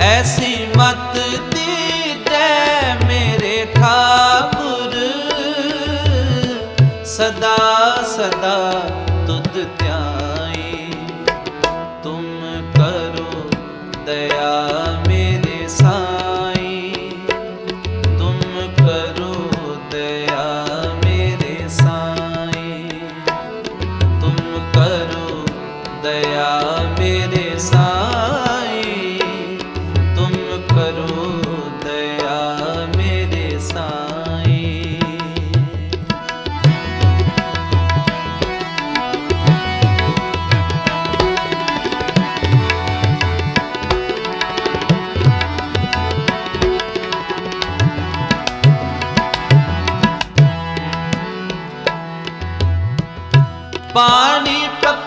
ਐਸੀ ਮਤ ਦੀਤੇ ਮੇਰੇ ਠਾਕੁਰ ਸਦਾ ਸਦਾ ਤੁਧ ਧਿਆਈ ਤੁਮ ਕਰੋ ਦਇਆ पानी टप